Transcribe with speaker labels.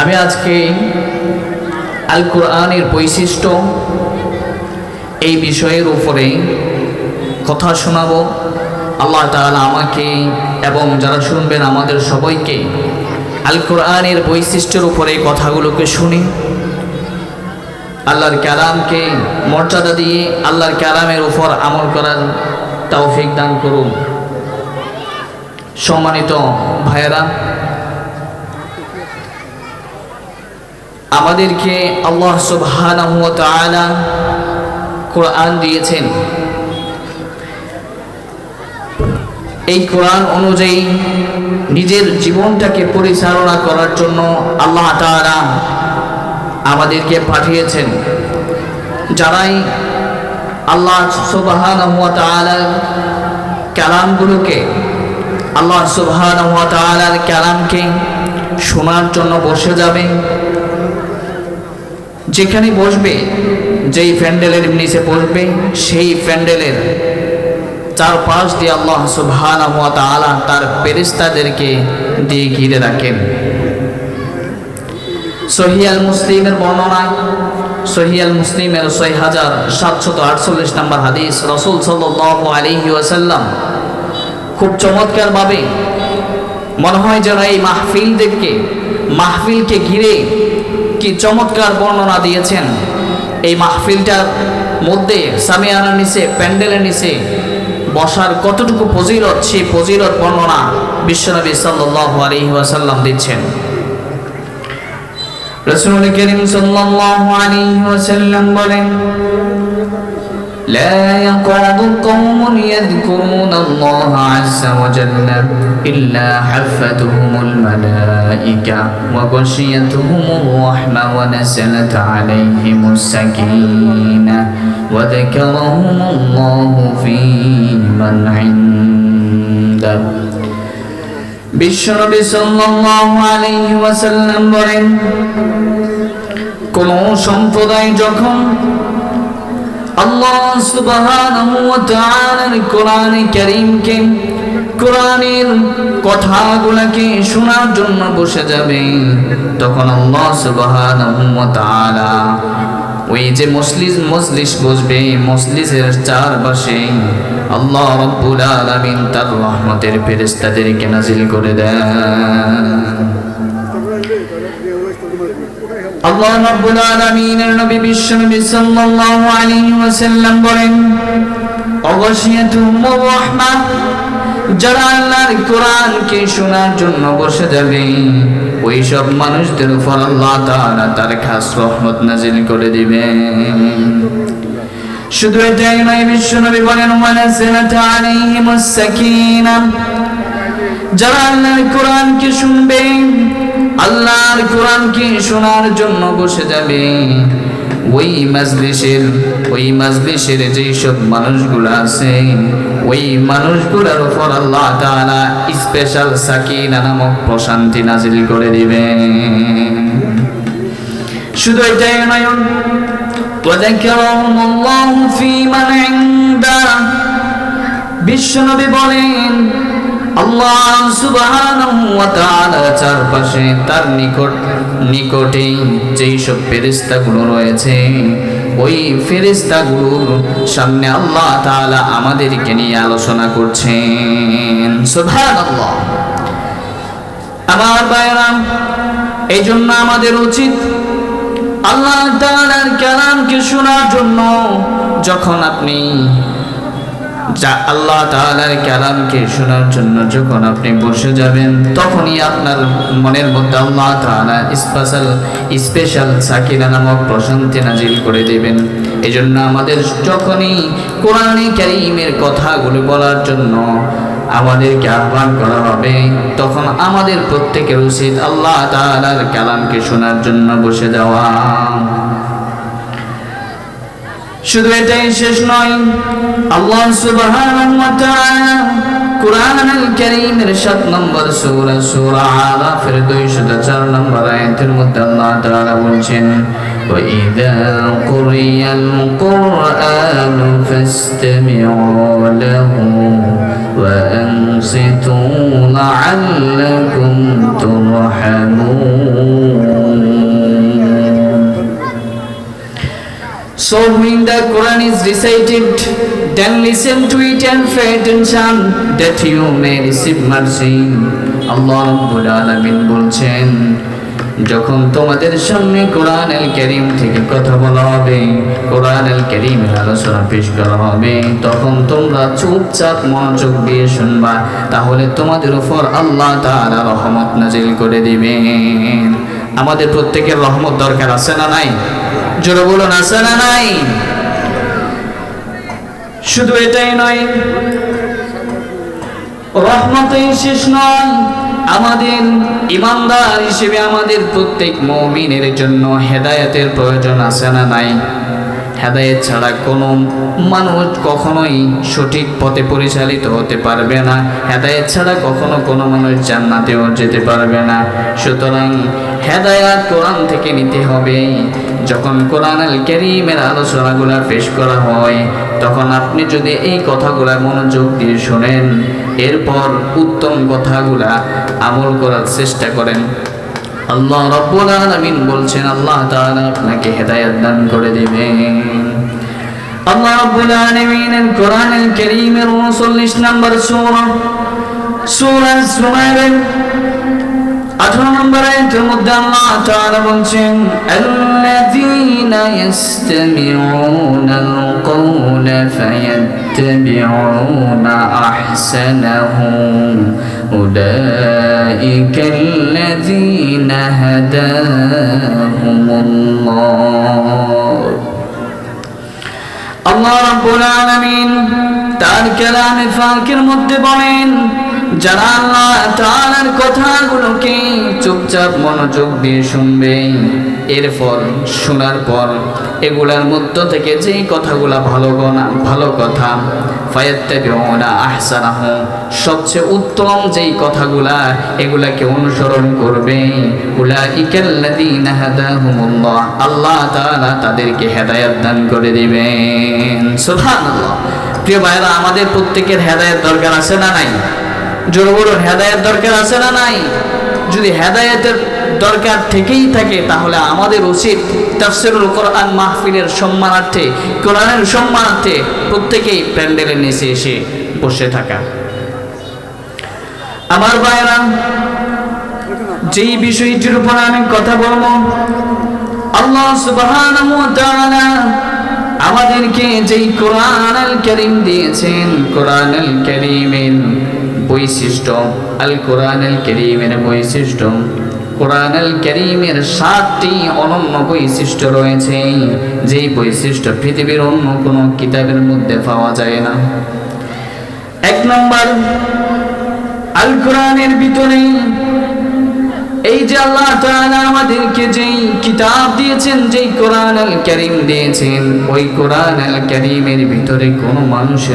Speaker 1: আমি আজকে আল কোরআনের বৈশিষ্ট্য এই বিষয়ের উপরে কথা শোনাবো। আল্লাহ তাআলা আমাকে এবং যারা শুনবেন আমাদের সবাইকে আল কোরআনের বৈশিষ্ট্যের উপরে কথাগুলোকে শুনি। আল্লাহর কালামকে মর্যাদা দিয়ে আল্লাহর কালামের উপর আমল করার তৌফিক দান করুন। সম্মানিত ভাইয়েরা আমাদেরকে আল্লাহ সুবহানাহু ওয়া তাআলা কোরআন দিয়েছেন। এই কোরআন অনুযায়ী নিজের জীবনটাকে পরিচালনা করার জন্য আল্লাহ তাআলা আমাদেরকে পাঠিয়েছেন। যারাই আল্লাহ সুবহানাহু ওয়া তাআলার কালামগুলোকে আল্লাহ সুবহানাহু ওয়া তাআলার কালামকে শোনার জন্য বসে যাবে যেখানে বসবে, যেই প্যান্ডেলের নিচে বসবে, সেই প্যান্ডেলের চারপাশ দিয়ে আল্লাহ সুবহানাহু ওয়া তাআলা তার ফেরেশতাদেরকে দিয়ে ঘিরে রাখেন। সহিয়াল মুসলিমের বর্ণনায় সহিয়াল মুসলিমের ছয় হাজার সাতশত আটচল্লিশ নম্বর হাদিস রসুল সাল্লাল্লাহু আলাইহি ওয়াসাল্লাম খুব চমৎকারভাবে মনে হয় যেন এই মাহফিলদেরকে, মাহফিলকে ঘিরে কি চমৎকার বর্ণনা দিয়েছেন এই মাহফিলটার মধ্যে সামিয়ানার নিচে প্যান্ডেলের নিচে বসার কতটুকু ফজিলত সেই ফজিলত বর্ণনা বিশ্বনবী সাল্লাল্লাহু আলাইহি ওয়াসাল্লাম দিচ্ছেন রসুল করিম সাল্লাল্লাহু আলাইহি ওয়াসাল্লাম বলেন لا يقعد قوم يذكرون الله عز وجل إلا حفتهم الملائكة وغشيتهم الرحمة ونزلت عليهم السكينة وذكرهم الله في من عنده বিশ্বনবী সাল্লাল্লাহু আলাইহি ওয়াসাল্লাম বলেন কোন সম্প্রদায় যখন আল্লাহ সুবহানাহু ওয়া তাআলার কোরআন কারীমকে কোরআনের কথাগুলোকে শোনার জন্য বসে যাবে। তখন আল্লাহ সুবহানাহু ওয়া তাআলা ওই যে মসলিস মজলিস বসবে। মসলিসের চারপাশে আল্লাহ রব্বুল আলামিন তার রহমতের ফেরেশতাদেরকে নাজিল করে দেন। আল্লাহ রাব্বুল আলামিনের নবী বিশ্বনবী সাল্লাল্লাহু আলাইহি ওয়াসাল্লাম বলেন অগশিয়াতুহুম রাহমা যারা আল্লাহর কোরআনকে শোনার জন্য বসে যাবে ওই সব মানুষদের উপর আল্লাহ তাআলা তার খাস রহমত নাজিল করে দিবেন শুধু এটাই নয়, বিশ্বনবী বলেন ওয়ানাজিলাত আলাইহিমুস সাকিনাহ যারা আল্লাহর কোরআনকে শুনবে আল্লাহর কোরআনকে শোনার জন্য বসে যাবে ওই মাজলিসের ওই মাজলিসের যেই সব মানুষগুলো আছে ওই মানুষগুলোর উপর আল্লাহ তাআলা স্পেশাল সাকিনা নামক প্রশান্তি নাজিল করে দিবেন শুধু এটাই নয় وذكرهم الله في من عنده বিশ্বনবী বলেন আল্লাহ সুবহানাহু চারপাশে তার নিকট, নিকটে যেই সব রয়েছে, ওই সামনে আল্লাহ আমাদেরকে নিয়ে আলোচনা করছেন। আমার এই জন্য আমাদের উচিত আল্লাহ কালামকে শোনার জন্য যখন আপনি যা আল্লাহ তাআলার কালামকে শোনার জন্য যখন আপনি বসে যাবেন, তখনই আপনার মনের মধ্যে আল্লাহ তাআলা স্পেশাল স্পেশাল সাকিনা নামক প্রশান্তি নাজিল করে দেবেন। এই জন্য আমাদের যখনই কোরআনে কারিমের কথাগুলো বলার জন্য আমাদেরকে আহ্বান করা হবে, তখন আমাদের প্রত্যেকের উচিত আল্লাহ তাআলার কালামকে শোনার জন্য বসে যাওয়া। শুধু এটাই শেষ নয় আল্লাহ সুবহানাহু ওয়া তাআলা কুরআনুল কারীমের 7 নম্বর সূরা সূরা আরাফের 204 নম্বর আয়াতের মধ্যে আল্লাহ তাআলা বলছেন وَإِذَا قُرِئَ الْقُرْآنُ فَاسْتَمِعُوا لَهُ وَأَنصِتُوا لَعَلَّكُمْ تُرْحَمُونَ So we the Quran is recited, then listen to it and pay attention. That you may receive mercy. Allah Rabbul Alamin বলছেন যখন তোমাদের সামনে কোরআন আল করিম থেকে কথা বলা হবে কোরআন আল করিমের আলোচনা পেশ করা হবে তখন তোমরা চুপচাপ মনোযোগ দিয়ে শুনবা। তাহলে তোমাদের উপর আল্লাহ তাআলা রহমত নাজিল করে দিবেন। আমাদের প্রত্যেকের রহমত দরকার আছে না নাই? জোরে বলুন আছে না নাই? শুধু এটাই নয় রহমতেই শেষ নয়, আমাদের ইমানদার হিসেবে আমাদের প্রত্যেক মমিনের জন্য হেদায়েতের প্রয়োজন আছে না নাই? হেদায়েত ছাড়া কোনো মানুষ কখনোই সঠিক পথে পরিচালিত হতে পারবে না। হেদায়েত ছাড়া কখনো কোনো মানুষ জান্নাতেও যেতে পারবে না। সুতরাং হেদায়াত কোরআন থেকে নিতে হবে। যখন কোরআন আল কেরিমের আলোচনাগুলো পেশ করা হয় তখন আপনি যদি এই কথাগুলা মনোযোগ দিয়ে শোনেন, এরপর উত্তম কথাগুলা আমল করার চেষ্টা করেন। আল্লাহ রাব্বুল আলামিন বলছেন, আল্লাহ তাআলা আপনাকে হেদায়েত দান করে দিবেন। আল্লাহ রাব্বুল আলামিনের কোরআনুল কারীমের 39 নম্বর সূরা সূরা জুমারের 18 নম্বর আয়াতের মধ্যে আল্লাহ তাআলা বলছেন আল্লাযীনা ইসতামিউনাল কওলা ফায়াত্তাবিউনা আহসানাহু أولئك الذين هداهم الله আল্লাহ রাব্বুল আলামিন তার কালামে ফাঁকের মধ্যে বলেন যারা আল্লাহ তাআলার কথাগুলোকে চুপচাপ মনোযোগ দিয়ে শুনবে, এরপর শোনার পর এগুলার মধ্য থেকে যেই কথাগুলা ভালো গনা, ভালো কথা, ফায়াত্তাবিউনা সবচেয়ে উত্তম যেই কথাগুলা এগুলাকে অনুসরণ করবে, উলাইকাল্লাযীনা হাদাহুমুল্লাহ, আল্লাহ তাআলা তাদেরকে হেদায়েত দান করে দিবেন। প্রিয় ভাইরা আমাদের প্রত্যেকের হেদায়েত দরকার আছে না নাই? জোরে বলুন, হেদায়েত দরকার আছে না নাই? যদি হেদায়েতের দরকার থেকেই থাকে, তাহলে আমাদের উচিত তাফসিরুল কোরআন মাহফিলের সম্মানার্থে, কোরআনের সম্মানার্থে প্রত্যেকেই প্যান্ডেলের নিচে এসে বসে থাকা। আমার ভাইরা যেই বিষয়টির উপর আমি কথা বলব, আল্লাহ সুবহানাহু ওয়া তাআলা আমাদেরকে যেই কোরআন আল কারীম দিয়েছেন কোরআন আল কারীমের বৈশিষ্ট্য আল কোরআন আল কারীমের বৈশিষ্ট্য কোরআন আল কারীমের সাতটি অনন্য বৈশিষ্ট্য রয়েছে। যেই বৈশিষ্ট্য পৃথিবীর অন্য কোনো কিতাবের মধ্যে পাওয়া যায় না। এক নম্বর, আল কোরআনের ভিতরে এই যে আল্লাহ তাআলা আমাদেরকে যেই কিতাব দিয়েছেন, যেই কোরআন আল কারীম দিয়েছেন, ওই কোরআন আল কারীমের ভিতরে কোনো মানুষের